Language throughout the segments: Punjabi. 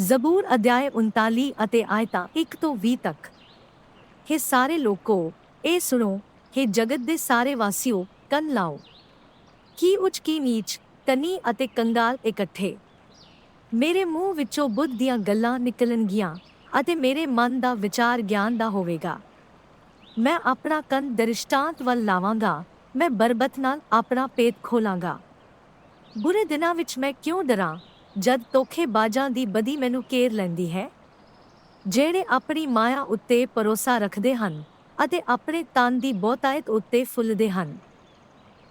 ਜ਼ਬੂਰ ਅਧਿਆਇ 39 ਅਤੇ ਆਇਤਾਂ 1 ਤੋਂ 20 ਤੱਕ। हे ਸਾਰੇ ਲੋਕੋ, ਇਹ ਸੁਣੋ हे ਜਗਤ ਦੇ ਸਾਰੇ ਵਾਸੀਓ, ਕੰਨ ਲਾਓ। ਕੀ ਉੱਚ ਕੀ ਨੀਚ ਤਨੀ ਅਤੇ ਕੰਗਾਲ ਇਕੱਠੇ। ਮੇਰੇ ਮੂੰਹ ਵਿੱਚੋਂ ਬੁੱਧ ਦੀਆਂ ਗੱਲਾਂ ਨਿਕਲਣਗੀਆਂ ਅਤੇ ਮੇਰੇ ਮਨ ਦਾ ਵਿਚਾਰ ਗਿਆਨ ਦਾ ਹੋਵੇਗਾ। ਮੈਂ ਆਪਣਾ ਕੰਨ ਦ੍ਰਿਸ਼ਟਾਂਤ ਵੱਲ ਲਾਵਾਂਗਾ, ਮੈਂ ਬਰਬਤ ਨਾਲ ਆਪਣਾ ਪੇਟ ਖੋਲਾਂਗਾ। ਬੁਰੇ ਦਿਨਾਂ ਵਿੱਚ ਮੈਂ ਕਿਉਂ ਡਰਾਂ? ਜਦ ਧੋਖੇਬਾਜ਼ਾਂ ਦੀ ਬਦੀ ਮੈਨੂੰ ਘੇਰ ਲੈਂਦੀ ਹੈ, ਜਿਹੜੇ ਆਪਣੀ ਮਾਇਆ ਉੱਤੇ ਭਰੋਸਾ ਰੱਖਦੇ ਹਨ ਅਤੇ ਆਪਣੇ ਤਨ ਦੀ ਬਹੁਤਾਇਤ ਉੱਤੇ ਫੁੱਲਦੇ ਹਨ।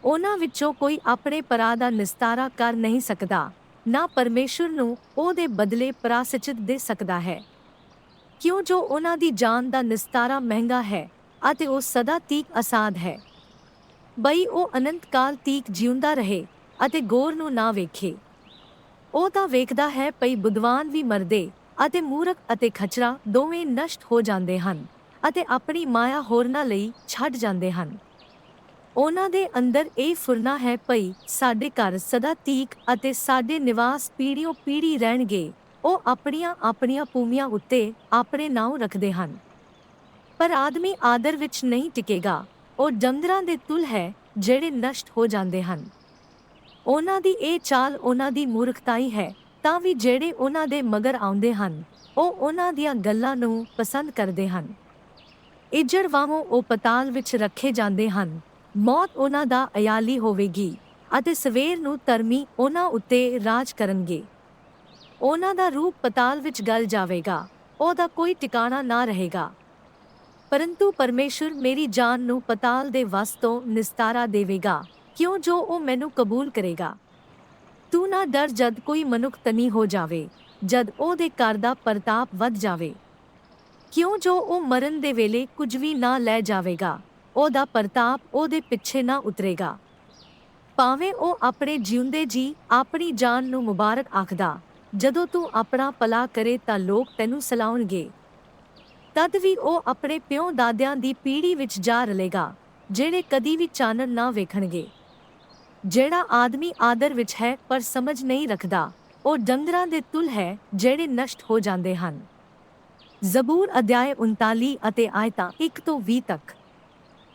ਉਹਨਾਂ ਵਿੱਚੋਂ ਕੋਈ ਆਪਣੇ ਪਰਾ ਦਾ ਨਿਸਤਾਰਾ ਕਰ ਨਹੀਂ ਸਕਦਾ, ਨਾ ਪਰਮੇਸ਼ਰ ਨੂੰ ਉਹਦੇ ਬਦਲੇ ਪ੍ਰਾਸਚਿਤ ਦੇ ਸਕਦਾ ਹੈ। ਕਿਉਂ ਜੋ ਉਹਨਾਂ ਦੀ ਜਾਨ ਦਾ ਨਿਸਤਾਰਾ ਮਹਿੰਗਾ ਹੈ ਅਤੇ ਉਹ ਸਦਾ ਤੀਕ ਅਸਾਦ ਹੈ। ਬਈ ਉਹ ਅਨੰਤ ਕਾਲ ਤੀਕ ਜਿਉਂਦਾ ਰਹੇ ਅਤੇ ਗੌਰ ਨੂੰ ਨਾ ਵੇਖੇ। ਉਹ ਤਾਂ ਵੇਖਦਾ ਹੈ ਪਈ ਬੁੱਧਵਾਨ ਵੀ ਮਰਦੇ ਅਤੇ ਮੂਰਖ ਅਤੇ ਖਚਰਾ ਦੋਵੇਂ ਨਸ਼ਟ ਹੋ ਜਾਂਦੇ ਹਨ ਅਤੇ ਆਪਣੀ ਮਾਇਆ ਹੋਰਨਾਂ ਲਈ ਛੱਡ ਜਾਂਦੇ ਹਨ। ਉਹਨਾਂ ਦੇ ਅੰਦਰ ਇਹ ਫੁਰਨਾ ਹੈ ਪਈ ਸਾਡੇ ਘਰ ਸਦਾ ਤੀਕ ਅਤੇ ਸਾਡੇ ਨਿਵਾਸ ਪੀੜ੍ਹੀਓਂ ਪੀੜੀ ਰਹਿਣਗੇ। ਉਹ ਆਪਣੀਆਂ ਆਪਣੀਆਂ ਭੂਮੀਆਂ ਉੱਤੇ ਆਪਣੇ ਨਾਉ ਰੱਖਦੇ ਹਨ। ਪਰ ਆਦਮੀ ਆਦਰ ਵਿੱਚ ਨਹੀਂ ਟਿਕੇਗਾ। ਉਹ ਡੰਗਰਾਂ ਦੇ ਤੁਲ ਹੈ ਜਿਹੜੇ ਨਸ਼ਟ ਹੋ ਜਾਂਦੇ ਹਨ। ਉਹਨਾਂ ਦੀ ਇਹ ਚਾਲ ਉਹਨਾਂ ਦੀ ਮੂਰਖਤਾਈ ਹੈ, ਤਾਂ ਵੀ ਜਿਹੜੇ ਉਹਨਾਂ ਦੇ ਮਗਰ ਆਉਂਦੇ ਹਨ, ਉਹ ਉਹਨਾਂ ਦੀਆਂ ਗੱਲਾਂ ਨੂੰ ਪਸੰਦ ਕਰਦੇ ਹਨ। ਇੱਜੜ ਵਾਂਗੂ ਉਹ ਪਤਾਲ ਵਿੱਚ ਰੱਖੇ ਜਾਂਦੇ ਹਨ, ਮੌਤ ਉਹਨਾਂ ਦਾ ਅਯਾਲੀ ਹੋਵੇਗੀ ਅਤੇ ਸਵੇਰ ਨੂੰ ਧਰਮੀ ਉਹਨਾਂ ਉੱਤੇ ਰਾਜ ਕਰਨਗੇ। ਉਹਨਾਂ ਦਾ ਰੂਪ ਪਤਾਲ ਵਿੱਚ ਗਲ ਜਾਵੇਗਾ, ਉਹਦਾ ਕੋਈ ਟਿਕਾਣਾ ਨਾ ਰਹੇਗਾ। ਪਰੰਤੂ ਪਰਮੇਸ਼ਰ ਮੇਰੀ ਜਾਨ ਨੂੰ ਪਤਾਲ ਦੇ ਵਸ ਤੋਂ ਨਿਸਤਾਰਾ ਦੇਵੇਗਾ। ਕਿਉਂ ਜੋ ਉਹ ਮੈਨੂੰ ਕਬੂਲ ਕਰੇਗਾ? ਤੂੰ ਨਾ ਡਰ ਜਦ ਕੋਈ ਮਨੁੱਖ ਤਨੀ ਹੋ ਜਾਵੇ, ਜਦ ਉਹਦੇ ਘਰ ਦਾ ਪ੍ਰਤਾਪ ਵੱਧ ਜਾਵੇ। ਕਿਉਂ ਜੋ ਉਹ ਮਰਨ ਦੇ ਵੇਲੇ ਕੁਝ ਵੀ ਨਾ ਲੈ ਜਾਵੇਗਾ, ਉਹਦਾ ਪ੍ਰਤਾਪ ਉਹਦੇ ਪਿੱਛੇ ਨਾ ਉਤਰੇਗਾ। ਭਾਵੇਂ ਉਹ ਆਪਣੇ ਜਿਉਂਦੇ ਜੀ ਆਪਣੀ ਜਾਨ ਨੂੰ ਮੁਬਾਰਕ ਆਖਦਾ, ਜਦੋਂ ਤੂੰ ਆਪਣਾ ਪਲਾ ਕਰੇ ਤਾਂ ਲੋਕ ਤੈਨੂੰ ਸਲਾਉਣਗੇ। ਤਦ ਵੀ ਉਹ ਆਪਣੇ ਪਿਓ ਦਾਦਿਆਂ ਦੀ ਪੀੜ੍ਹੀ ਵਿੱਚ ਜਾ ਰਲੇਗਾ, ਜਿਹੜੇ ਕਦੀ ਵੀ ਚਾਨਣ ਨਾ ਵੇਖਣਗੇ। ਜਿਹੜਾ ਆਦਮੀ ਆਦਰ ਵਿੱਚ ਹੈ ਪਰ ਸਮਝ ਨਹੀਂ ਰੱਖਦਾ, ਉਹ ਡੰਗਰਾਂ ਦੇ ਤੁਲ ਹੈ ਜਿਹੜੇ ਨਸ਼ਟ ਹੋ ਜਾਂਦੇ ਹਨ। ਜ਼ਬੂਰ ਅਧਿਆਇ 39 ਅਤੇ ਆਇਤਾਂ 1 ਤੋਂ 20 ਤੱਕ।